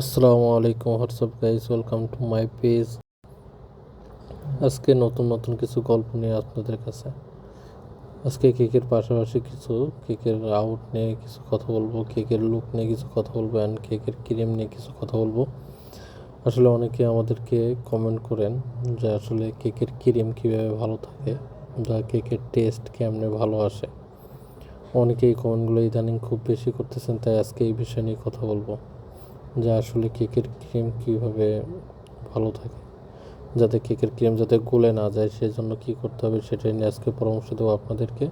আসসালামু আলাইকুম what's up guys welcome to my page আজকে নতুন নতুন কিছু গল্প নিয়ে আপনাদের কাছে। আজকে কেকের পাশাপাশি কিছু কেকের আউট নিয়ে কিছু কথা বলব, কেকের লুক নিয়ে কিছু কথা বলব অ্যান্ড কেকের ক্রিম নিয়ে কিছু কথা বলব। আসলে অনেকে আমাদেরকে কমেন্ট করেন যে আসলে কেকের ক্রিম কীভাবে ভালো থাকে বা কেকের টেস্ট কেমনে ভালো আসে। অনেকে এই কমেন্টগুলো ইদানিং খুব বেশি করতেছেন, তাই আজকে এই বিষয় নিয়ে কথা বলব। যে আসলে কেকের ক্রিম কীভাবে ভালো থাকে, যাতে কেকের ক্রিম যাতে গলে না যায়, সেজন্য কী করতে হবে সেটাই নিয়ে আজকে পরামর্শ দেবো আপনাদেরকে।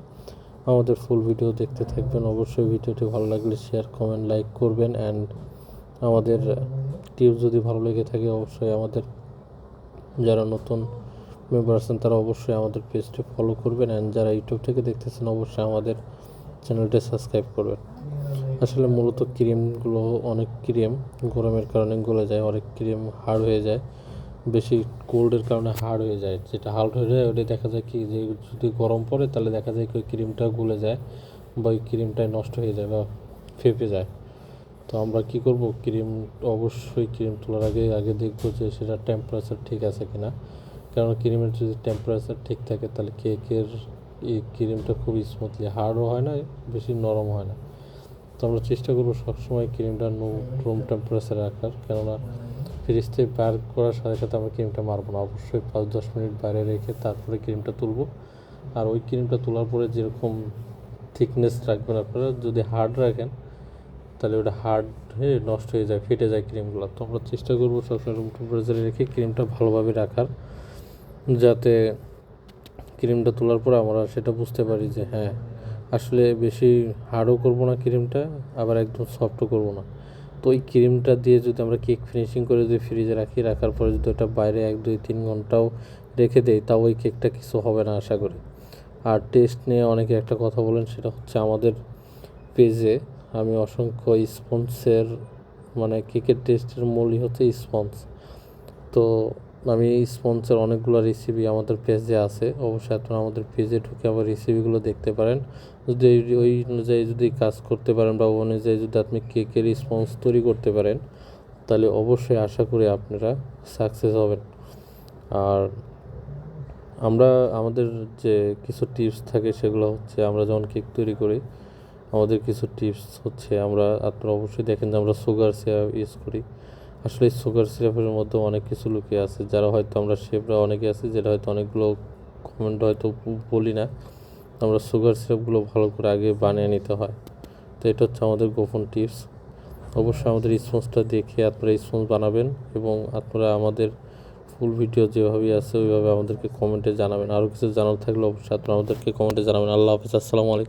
আমাদের ফুল ভিডিও দেখতে থাকবেন, অবশ্যই ভিডিওটি ভালো লাগলে শেয়ার কমেন্ট লাইক করবেন অ্যান্ড আমাদের টিপস যদি ভালো লেগে থাকে অবশ্যই আমাদের যারা নতুন মেম্বার আছেন তারা অবশ্যই আমাদের পেজটি ফলো করবেন অ্যান্ড যারা ইউটিউব থেকে দেখতেছেন অবশ্যই আমাদের চ্যানেলটি সাবস্ক্রাইব করবেন। আসলে মূলত ক্রিমগুলো অনেক ক্রিম গরমের কারণে গলে যায়, অনেক ক্রিম হার্ড হয়ে যায়, বেশি কোল্ডের কারণে হার্ড হয়ে যায়। যেটা হার্ড হয়ে যায় ওটা দেখা যায় কি যে যদি গরম পড়ে তাহলে দেখা যায় ওই ক্রিমটা গলে যায় বা ওই ক্রিমটাই নষ্ট হয়ে যায় বা ফেপে যায়। তো আমরা কি করব? ক্রিম, অবশ্যই ক্রিম তোলার আগে আগে দেখব যে সেটা টেম্পারেচার ঠিক আছে কি না কারণ ক্রিমের যদি টেম্পারেচার ঠিক থাকে তাহলে কেকের এই ক্রিমটা খুব স্মুথলি হার্ডও হয় না, বেশি নরম হয় না। তো আমরা চেষ্টা করব সবসময় ক্রিমটা নো রুম টেম্পারেচারে রাখার, কেননা ফ্রিজ থেকে বার করার সাথে সাথে আমরা ক্রিমটা মারবো না। অবশ্যই পাঁচ দশ মিনিট বাইরে রেখে তারপরে ক্রিমটা তুলবো। আর ওই ক্রিমটা তোলার পরে যেরকম থিকনেস রাখবেন আপনারা, যদি হার্ড রাখেন, তাহলে ওটা হার্ড হয়ে নষ্ট হয়ে যায়, ফেটে যায় ক্রিমগুলো। তো আমরা চেষ্টা করব সবসময় রুম টেম্পারেচারে রেখে ক্রিমটা ভালোভাবে রাখার, যাতে ক্রিমটা তোলার পর আমরা সেটা বুঝতে পারি যে হ্যাঁ আসলে বেশি হার্ডও করব না ক্রিমটা, আবার একদম সফটও করব না। তো ওই ক্রিমটা দিয়ে যদি আমরা কেক ফিনিশিং করে যদি ফ্রিজে রাখি, রাখার পরে যদি ওটা বাইরে এক, দুই, তিন ঘন্টাও রেখে দেই, তাও ওই কেকটা কিছু হবে না আশা করি। আর টেস্ট নিয়ে অনেকে একটা কথা বলেন, সেটা হচ্ছে আমাদের পেজে আমি অসংখ্য স্পন্সের মানে কেকের টেস্টের মূলই হচ্ছে স্পন্স। তো আমি এই স্পন্সের অনেকগুলো রেসিপি আমাদের পেজে আছে। অবশ্যই আপনারা আমাদের পেজে ঢুকে আবার রেসিপিগুলো দেখতে পারেন। যদি ওই অনুযায়ী যদি কাজ করতে পারেন বা অনুযায়ী যদি আপনি কেকের স্পন্স তৈরি করতে পারেন, তাহলে অবশ্যই আশা করি আপনারা সাকসেস হবেন। আর আমরা, আমাদের যে কিছু টিপস থাকে সেগুলো হচ্ছে আমরা যখন কেক তৈরি করি, আমাদের কিছু টিপস হচ্ছে আমরা, আপনারা অবশ্যই দেখেন যে আমরা সুগার সিরাপ ইউজ করি। আসলে সুগার সিরাপের মধ্যে অনেক কিছু লুকিয়ে আছে, যারা হয়তো আমরা শেফরা অনেকে আছে, যেটা হয়তো অনেকগুলো কমেন্ট হয়তো বলি না, আমরা সুগার সিরাপগুলো ভালো করে আগে বানিয়ে নিতে হয়। তো এটা হচ্ছে আমাদের গোপন টিপস অবশ্যই আমাদের স্পঞ্জটা দেখে আপনারা স্পঞ্জ বানাবেন এবং আপনারা আমাদের ফুল ভিডিও যেভাবে আছে, ওইভাবে আমাদেরকে কমেন্টে জানাবেন। আরও কিছু জানার থাকলে অবশ্যই আপনারা আমাদেরকে কমেন্টে জানাবেন। আল্লাহ হাফিজ, আসসালামু আলাইকুম।